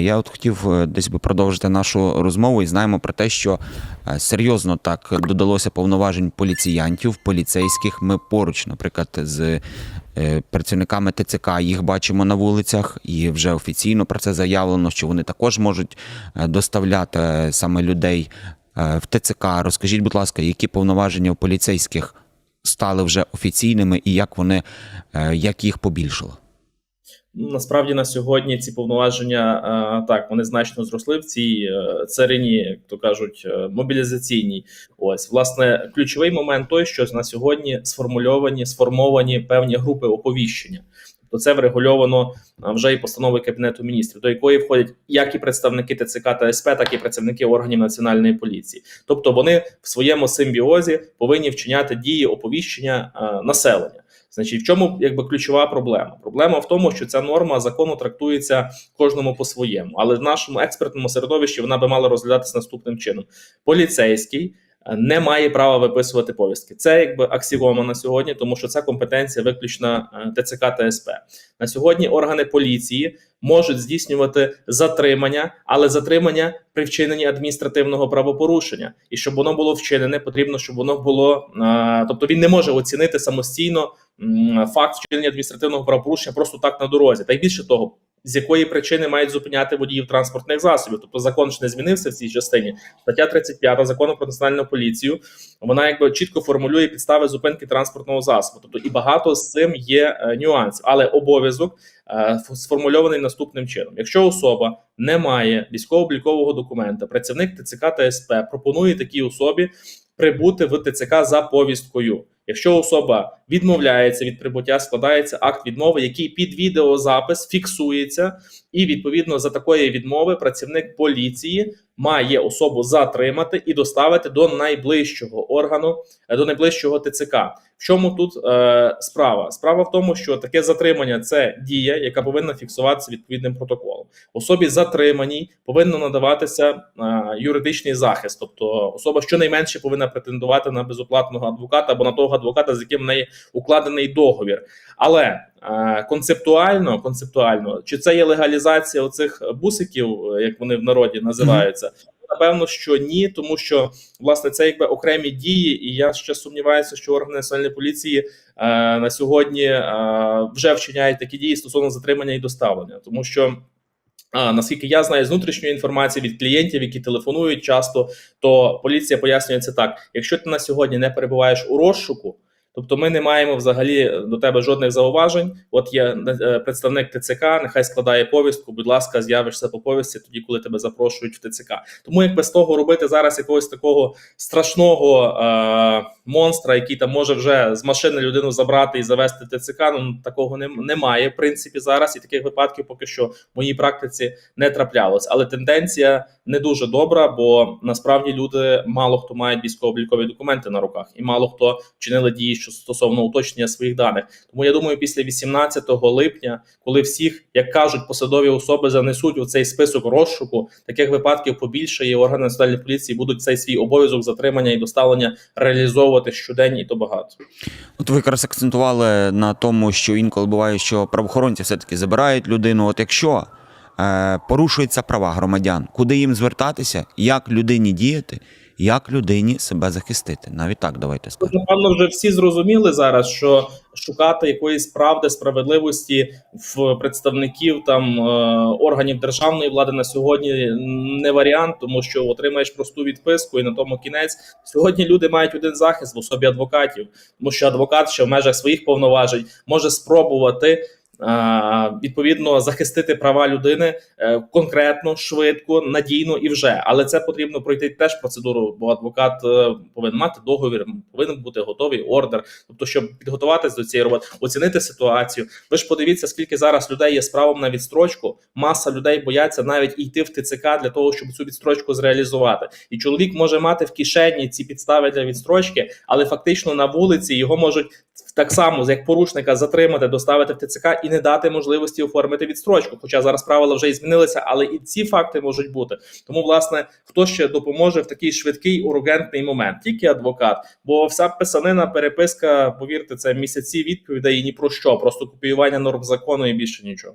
Я от хотів е, десь би продовжити нашу розмову і знаємо про те, що е, серйозно так додалося повноважень поліціянтів, поліцейських. Ми поруч, наприклад, з е, працівниками ТЦК їх бачимо на вулицях, і вже офіційно про це заявлено, що вони також можуть доставляти саме людей в ТЦК. Розкажіть, будь ласка, які повноваження у поліцейських стали вже офіційними і як вони як їх побільшало? Насправді на сьогодні ці повноваження е, так вони значно зросли в цій е, царині, як то кажуть, е, мобілізаційній. Ось власне ключовий момент той, що на сьогодні сформульовані сформовані певні групи оповіщення. Тобто це врегульовано вже і постановою кабінету міністрів, до якої входять як і представники ТЦК та СП, так і працівники органів національної поліції. Тобто вони в своєму симбіозі повинні вчиняти дії оповіщення населення. Значить, в чому якби ключова проблема? Проблема в тому, що ця норма закону трактується кожному по-своєму, але в нашому експертному середовищі вона би мала розглядатися наступним чином: поліцейський е, не має права виписувати повістки. Це якби аксіома на сьогодні, тому що це компетенція виключно е, ТЦК та СП. На сьогодні органи поліції можуть здійснювати затримання, але затримання при вчиненні адміністративного правопорушення. І щоб воно було вчинене, потрібно, щоб воно було, е, тобто він не може оцінити самостійно факт вчинення адміністративного правопорушення просто так на дорозі. Та й більше того, з якої причини мають зупиняти водіїв транспортних засобів. Тобто закон ж не змінився в цій частині. Стаття 35 закону про національну поліцію. Вона якби чітко формулює підстави зупинки транспортного засобу. Тобто і багато з цим є е, нюансів, але обов'язок е, сформульований наступним чином: якщо особа не має військово-облікового документа, працівник ТЦК та СП пропонує такій особі прибути в ТЦК за повісткою. Якщо особа відмовляється від прибуття, складається акт відмови, який під відеозапис фіксується, і відповідно за такої відмови працівник поліції має особу затримати і доставити до найближчого органу, е, до найближчого ТЦК. В чому тут е, справа? Справа в тому, що таке затримання це дія, яка повинна фіксуватися відповідним протоколом. Особі затриманій повинно надаватися е, юридичний захист, тобто особа щонайменше повинна претендувати на безоплатного адвоката або на того адвоката, з яким в неї укладений договір. Але е, концептуально, концептуально, чи це є легалізація оцих бусиків, е, як вони в народі називаються? Напевно, що ні, тому що власне це якби окремі дії, і я ще сумніваюся, що органи національної поліції е, на сьогодні е, вже вчиняють такі дії стосовно затримання і доставлення, тому що. А, наскільки я знаю з внутрішньої інформації від клієнтів, які телефонують часто, то поліція пояснює це так: якщо ти на сьогодні не перебуваєш у розшуку, тобто ми не маємо взагалі до тебе жодних зауважень. От є е, представник ТЦК, нехай складає повістку. Будь ласка, з'явишся по повістці тоді, коли тебе запрошують в ТЦК. Тому якби з того робити зараз якогось такого страшного е- монстра, який там може вже з машини людину забрати і завести ТЦК. Ну такого немає в принципі зараз, і таких випадків поки що в моїй практиці не траплялось. Але тенденція не дуже добра, бо насправді люди мало хто мають військово-облікові документи на руках, і мало хто вчинили дії що стосовно уточнення своїх даних. Тому я думаю, після 18 липня, коли всіх, як кажуть, посадові особи занесуть у цей список розшуку, таких випадків побільше, і органи національної поліції будуть цей свій обов'язок затримання і доставлення реалізовувати щодень, і то багато. От ви якраз акцентували на тому, що інколи буває, що правоохоронці все-таки забирають людину. От якщо е, порушуються права громадян, куди їм звертатися, як людині діяти, як людині себе захистити? Навіть так давайте скажемо. Напевно, вже всі зрозуміли зараз, що шукати якоїсь правди, справедливості в представників там е, органів державної влади на сьогодні не варіант, тому що отримаєш просту відписку, і на тому кінець сьогодні люди мають один захист в особі адвокатів, тому що адвокат ще в межах своїх повноважень може спробувати. Відповідно, захистити права людини е, конкретно, швидко, надійно і вже. Але це потрібно пройти теж процедуру, бо адвокат е, повинен мати договір, повинен бути готовий ордер. Тобто, щоб підготуватись до цієї роботи, оцінити ситуацію. Ви ж подивіться, скільки зараз людей є з правом на відстрочку. Маса людей бояться навіть йти в ТЦК для того, щоб цю відстрочку зреалізувати. І чоловік може мати в кишені ці підстави для відстрочки, але фактично на вулиці його можуть так само, як порушника, затримати, доставити в ТЦК і не дати можливості оформити відстрочку. Хоча зараз правила вже і змінилися, але і ці факти можуть бути. Тому, власне, хто ще допоможе в такий швидкий ургентний момент? Тільки адвокат. Бо вся писанина, переписка, повірте, це місяці відповідей і ні про що, просто копіювання норм закону і більше нічого.